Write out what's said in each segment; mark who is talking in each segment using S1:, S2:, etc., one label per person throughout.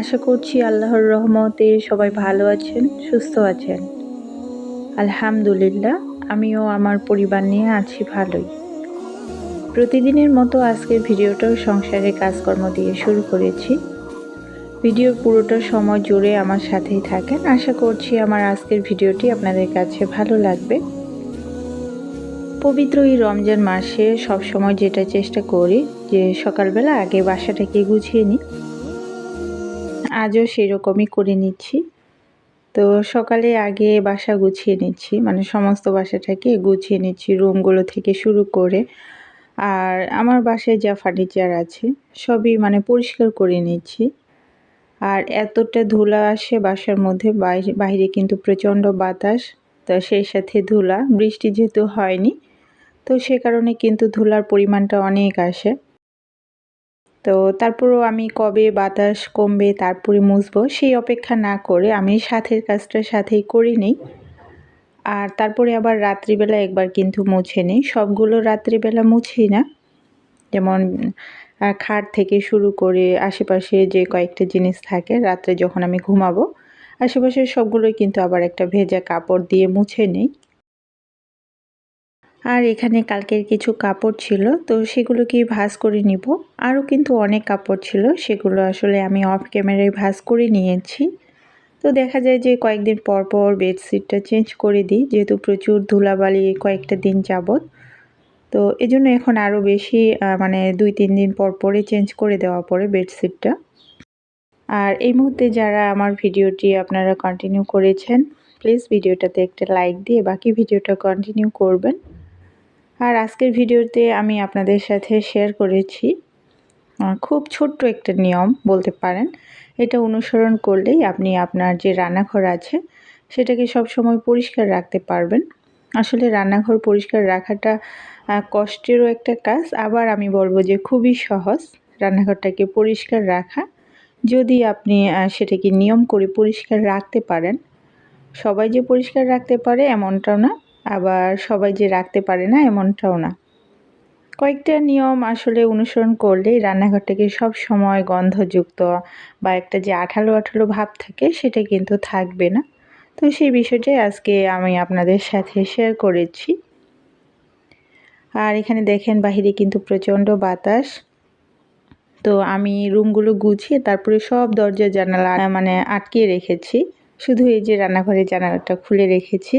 S1: আশা করছি আল্লাহর রহমতে সবাই ভালো আছেন, সুস্থ আছেন। আলহামদুলিল্লাহ, আমিও আমার পরিবার নিয়ে আছি ভালোই। প্রতিদিনের মতো আজকের ভিডিওটাও সংসারের কাজকর্ম দিয়ে শুরু করেছি। ভিডিওর পুরোটা সময় জুড়ে আমার সাথেই থাকেন। আশা করছি আমার আজকের ভিডিওটি আপনাদের কাছে ভালো লাগবে। পবিত্র এই রমজান মাসে সব সময় যেটা চেষ্টা করি যে সকালবেলা আগে বাসাটাকে গুছিয়ে নিই। আজও সেরকমই করে নিচ্ছি। তো সকালে আগে বাসা গুছিয়ে নিচ্ছি মানে সমস্ত বাসাটাকে গুছিয়ে নিচ্ছি, রুমগুলো থেকে শুরু করে। আর আমার বাসায় যা ফার্নিচার আছে, সবই মানে পরিষ্কার করে নিচ্ছি। আর এতটা ধুলা আসে বাসার মধ্যে বাইরে বাইরে কিন্তু প্রচণ্ড বাতাস, তো সেই সাথে ধুলা। বৃষ্টি যেহেতু হয়নি, তো সে কারণে কিন্তু ধুলার পরিমাণটা অনেক আসে। তো তারপরও আমি কবে বাতাস কমবে, তারপরে মুছবো, সেই অপেক্ষা না করে আমি সাথের কাজটা সাথেই করে নিই। আর তারপরে আবার রাত্রিবেলা একবার কিন্তু মুছে নিই। সবগুলো রাত্রিবেলা মুছি না। যেমন খাট থেকে শুরু করে আশেপাশে যে কয়েকটা জিনিস থাকে, রাত্রে যখন আমি ঘুমাবো, আশেপাশের সবগুলোই কিন্তু আবার একটা ভেজা কাপড় দিয়ে মুছে নিই। আর এখানে কালকের কিছু কাপড় ছিল, তো সেগুলোকে ভাজ করে নিব। আরও কিন্তু অনেক কাপড় ছিল, সেগুলো আসলে আমি অফ ক্যামেরায় ভাজ করে নিয়েছি। তো দেখা যায় যে কয়েকদিন পর পর বেডশিটটা চেঞ্জ করে দিই, যেহেতু প্রচুর ধুলাবালি কয়েকটা দিন যাবত তো এজন্য এখন আরও বেশি মানে দুই, তিন দিন পর পরে চেঞ্জ করে দেওয়া পড়ে বেডশিটটা। আর এই মুহূর্তে যারা আমার ভিডিওটি আপনারা কন্টিনিউ করেছেন প্লিজ ভিডিওটাতে একটা লাইক দিয়ে বাকি ভিডিওটা কন্টিনিউ করবেন। আর আজকের ভিডিওতে আমি আপনাদের সাথে শেয়ার করেছি খুব ছোট্ট একটা নিয়ম বলতে পারেন। এটা অনুসরণ করলেই আপনি আপনার যে রান্নাঘর আছে, সেটাকে সব সময় পরিষ্কার রাখতে পারবেন। আসলে রান্নাঘর পরিষ্কার রাখাটা কষ্টেরও একটা কাজ। আবার আমি বলব যে খুবই সহজ রান্নাঘরটাকে পরিষ্কার রাখা। যদি আপনি সেটাকে নিয়ম করে পরিষ্কার রাখতে পারেন, সবাই যে পরিষ্কার রাখতে পারে এমনটাও না। আবার সবাই যে রাখতে পারে না এমনটাও না। কয়েকটা নিয়ম আসলে অনুসরণ করলে রান্নাঘরটাকে সব সময় গন্ধযুক্ত বা একটা যে আঠালো আঠালো ভাব থাকে সেটা কিন্তু থাকবে না। তো সেই বিষয়টাই আজকে আমি আপনাদের সাথে শেয়ার করেছি। আর এখানে দেখেন বাহিরে কিন্তু প্রচণ্ড বাতাস। তো আমি রুমগুলো গুছিয়ে তারপরে সব দরজা জানালা মানে আটকিয়ে রেখেছি। শুধু এই যে রান্নাঘরের জানালাটা খুলে রেখেছি।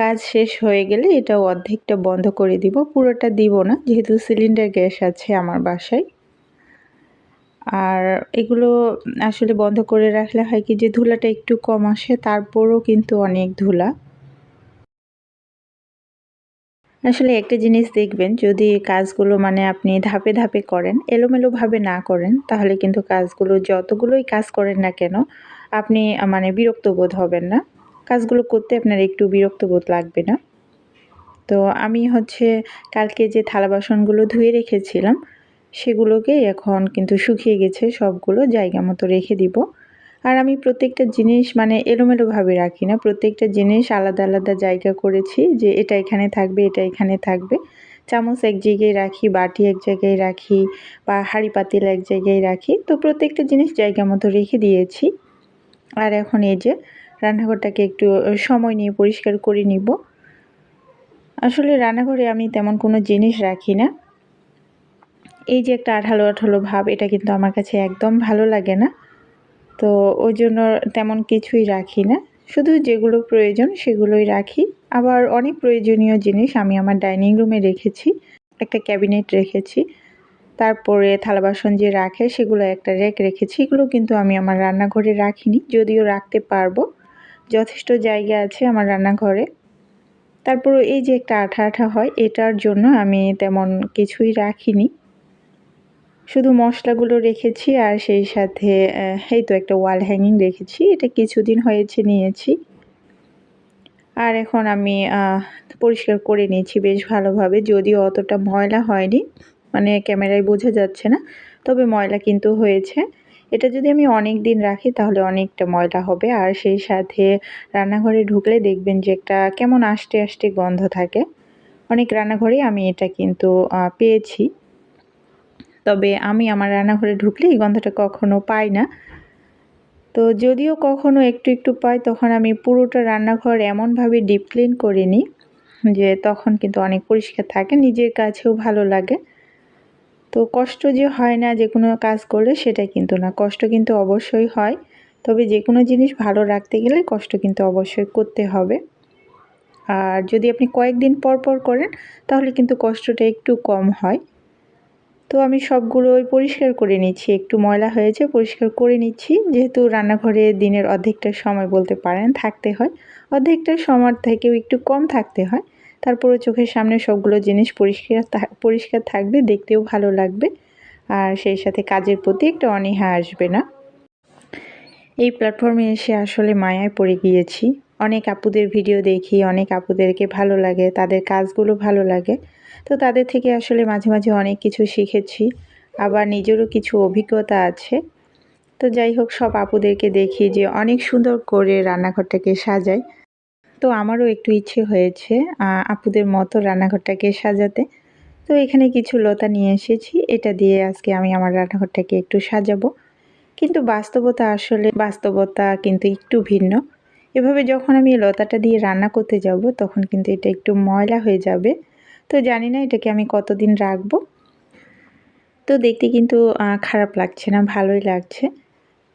S1: কাজ শেষ হয়ে গেলে এটাও অর্ধেকটা বন্ধ করে দিব। পুরোটা দিব না, যেহেতু সিলিন্ডার গ্যাস আছে আমার বাসায়। আর এগুলো আসলে বন্ধ করে রাখলে হয় কি যে ধুলাটা একটু কম আসে, তারপরও কিন্তু অনেক ধুলা। আসলে একটা জিনিস দেখবেন, যদি কাজগুলো মানে আপনি ধাপে ধাপে করেন, এলোমেলোভাবে না করেন, তাহলে কিন্তু কাজগুলো যতগুলোই কাজ করেন না কেন, আপনি মানে বিরক্ত বোধ হবেন না। কাজগুলো করতে আপনার একটু বিরক্ত বোধ লাগবে না। তো আমি হচ্ছে কালকে যে থালা বাসনগুলো ধুয়ে রেখেছিলাম, সেগুলোকে এখন কিন্তু শুকিয়ে গেছে, সবগুলো জায়গা মতো রেখে দিব। আর আমি প্রত্যেকটা জিনিস মানে এলোমেলোভাবে রাখি না, প্রত্যেকটা জিনিস আলাদা আলাদা জায়গা করেছি যে এটা এখানে থাকবে, এটা এখানে থাকবে। চামচ এক জায়গায় রাখি, বাটি এক জায়গায় রাখি বা হাঁড়ি পাতিল এক জায়গায় রাখি, তো প্রত্যেকটা জিনিস জায়গা মতো রেখে দিয়েছি। আর এখন এই যে রান্নাঘরটাকে একটু সময় নিয়ে পরিষ্কার করে নিব। আসলে রান্নাঘরে আমি তেমন কোনো জিনিস রাখি না। এই যে একটা আঠালো আঠালো ভাব, এটা কিন্তু আমার কাছে একদম ভালো লাগে না। তো ওই জন্য তেমন কিছুই রাখি না। শুধু যেগুলো প্রয়োজন সেগুলোই রাখি। আবার অনেক প্রয়োজনীয় জিনিস আমি আমার ডাইনিং রুমে রেখেছি। একটা ক্যাবিনেট রেখেছি। তারপরে থালা বাসন যে রাখে সেগুলো একটা রেক রেখেছি। এগুলো কিন্তু আমি আমার রান্নাঘরে রাখিনি, যদিও রাখতে পারব। যথেষ্ট জায়গা আছে আমার রান্নাঘরে। তারপর এই যে একটা আঠা আঠা হয়, এটার জন্য আমি তেমন কিছুই রাখিনি। শুধু মশলাগুলো রেখেছি আর সেই সাথে এই তো একটা ওয়াল হ্যাঙ্গিং রেখেছি। এটা কিছুদিন হয়েছে নিয়েছি। আর এখন আমি পরিষ্কার করে নিয়েছি বেশ ভালোভাবে। যদিও অতটা ময়লা হয়নি মানে ক্যামেরায় বোঝা যাচ্ছে না, তবে ময়লা কিন্তু হয়েছে। এটা যদি আমি অনেক দিন রাখি, তাহলে অনেকটা ময়লা হবে। আর সেই সাথে রান্নাঘরে ঢুকলে দেখবেন যে একটা কেমন আষ্টে আষ্টে গন্ধ থাকে। অনেক রান্নাঘরেই আমি এটা কিন্তু পেয়েছি। তবে আমি আমার রান্নাঘরে ঢুকলে এই গন্ধটা কখনো পাই না। তো যদিও কখনো একটু একটু পাই, তখন আমি পুরোটা রান্নাঘর এমনভাবে ডিপ ক্লিন করে নিই যে তখন কিন্তু অনেক পরিষ্কার থাকে, নিজের কাছেও ভালো লাগে। তো কষ্ট যে হয় না যে কোনো কাজ করলে সেটা কিন্তু না। কষ্ট কিন্তু অবশ্যই হয়। তবে যে কোনো জিনিস ভালো রাখতে গেলে কষ্ট কিন্তু অবশ্যই করতে হবে। আর যদি আপনি কয়েকদিন পর পর করেন, তাহলে কিন্তু কষ্টটা একটু কম হয়। তো আমি সবগুলোই পরিষ্কার করে নিচ্ছি। একটু ময়লা হয়েছে, পরিষ্কার করে নিচ্ছি। যেহেতু রান্নাঘরে দিনের অর্ধেকটা সময় বলতে পারেন থাকতে হয়। অর্ধেকটা সময় থেকেও একটু কম থাকতে হয়। তারপরে চোখের সামনে সবগুলো জিনিস পরিষ্কার পরিষ্কার থাকবে, দেখতেও ভালো লাগবে। আর সেই সাথে কাজের প্রতি একটা অনীহা আসবে না। এই প্ল্যাটফর্মে এসে আসলে মায়ায় পড়ে গিয়েছি। অনেক আপুদের ভিডিও দেখি, অনেক আপুদেরকে ভালো লাগে, তাদের কাজগুলো ভালো লাগে। তো তাদের থেকে আসলে মাঝে মাঝে অনেক কিছু শিখেছি। আবার নিজেরও কিছু অভিজ্ঞতা আছে। তো যাই হোক, সব আপুদেরকে দেখি যে অনেক সুন্দর করে রান্নাঘরটাকে সাজায়। তো আমারও একটু ইচ্ছে হয়েছে আপুদের মতো রান্নাঘরটাকে সাজাতে। তো এখানে কিছু লতা নিয়ে এসেছি, এটা দিয়ে আজকে আমি আমার রান্নাঘরটাকে একটু সাজাবো। কিন্তু বাস্তবতা আসলে, বাস্তবতা কিন্তু একটু ভিন্ন। এভাবে যখন আমি লতাটা দিয়ে রান্না করতে যাব, তখন কিন্তু এটা একটু ময়লা হয়ে যাবে। তো জানি না এটাকে আমি কতদিন রাখব। তো দেখতে কিন্তু খারাপ লাগছে না, ভালোই লাগছে।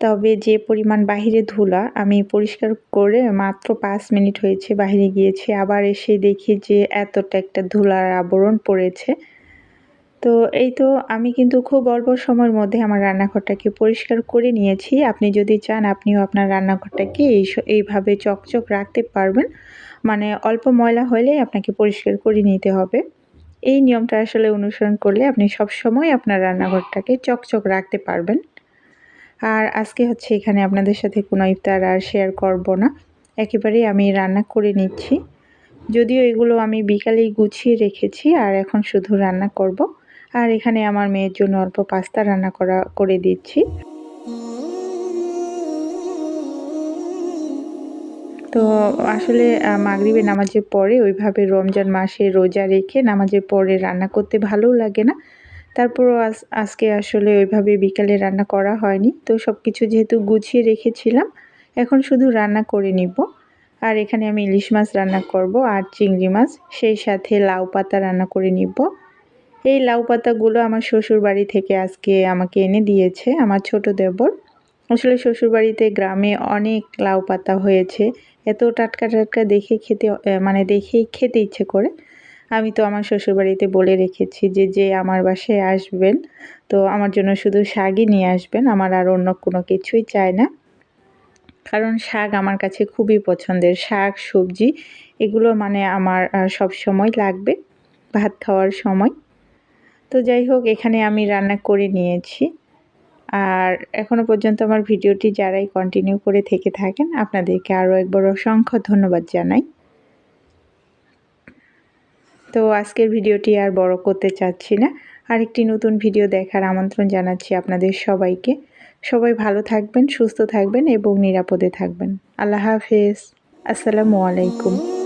S1: তবে যে পরিমাণ বাহিরে ধুলা, আমি পরিষ্কার করে মাত্র পাঁচ মিনিট হয়েছে বাহিরে গিয়েছি। আবার এসে দেখি যে এতটা একটা ধুলার আবরণ পড়েছে। তো এই তো, আমি কিন্তু খুব অল্প সময়ের মধ্যে আমার রান্নাঘরটাকে পরিষ্কার করে নিয়েছি। আপনি যদি চান, আপনিও আপনার রান্নাঘরটাকে এই এইভাবে চকচক রাখতে পারবেন। মানে অল্প ময়লা হলেই আপনাকে পরিষ্কার করে নিতে হবে। এই নিয়মটা আসলে অনুসরণ করলে আপনি সব সময় আপনার রান্নাঘরটাকে চকচক রাখতে পারবেন। আর আজকে হচ্ছে এখানে আপনাদের সাথে কোনো ইফতার আর শেয়ার করব না। একেবারেই আমি রান্না করে নিচ্ছি। যদিও এগুলো আমি বিকালেই গুছিয়ে রেখেছি আর এখন শুধু রান্না করব। আর এখানে আমার মেয়ের জন্য অল্প পাস্তা রান্না করা, করে দিচ্ছি। তো আসলে মাগরিবে নামাজের পরে ওইভাবে রমজান মাসে রোজা রেখে নামাজের পরে রান্না করতে ভালোও লাগে না। তারপরও আজ, আজকে আসলে ওইভাবে বিকালে রান্না করা হয়নি। তো সব কিছু যেহেতু গুছিয়ে রেখেছিলাম, এখন শুধু রান্না করে নিব। আর এখানে আমি ইলিশ মাছ রান্না করব আর চিংড়ি মাছ, সেই সাথে লাউ পাতা রান্না করে নিব। এই লাউ পাতাগুলো আমার শ্বশুর বাড়ি থেকে আজকে আমাকে এনে দিয়েছে, আমার ছোট দেবর। আসলে শ্বশুরবাড়িতে গ্রামে অনেক লাউ পাতা হয়েছে, এত টাটকা টাটকা দেখে খেতে মানে দেখেই খেতে ইচ্ছে করে। আমি তো আমার শ্বশুরবাড়িতে বলে রেখেছি যে যে আমার বাসায় আসবেন, তো আমার জন্য শুধু শাকই নিয়ে আসবেন, আমার আর অন্য কোনো কিছুই চায় না। কারণ শাক আমার কাছে খুবই পছন্দের শাক সবজি, এগুলো মানে আমার সব সময় লাগবে, ভাত খাওয়ার সময়। তো যাই হোক, এখানে আমি রান্না করে নিয়েছি। আর এখনও পর্যন্ত আমার ভিডিওটি যারাই কন্টিনিউ করে থেকে থাকেন, আপনাদেরকে আরও একবার অসংখ্য ধন্যবাদ জানাই। তো আজকের ভিডিওটি আর বড় করতে চাচ্ছি না। আরেকটি নতুন ভিডিও দেখার আমন্ত্রণ জানাচ্ছি আপনাদের সবাইকে। সবাই ভালো থাকবেন, সুস্থ থাকবেন এবং নিরাপদে থাকবেন। আল্লাহ হাফেজ। আসসালামু আলাইকুম।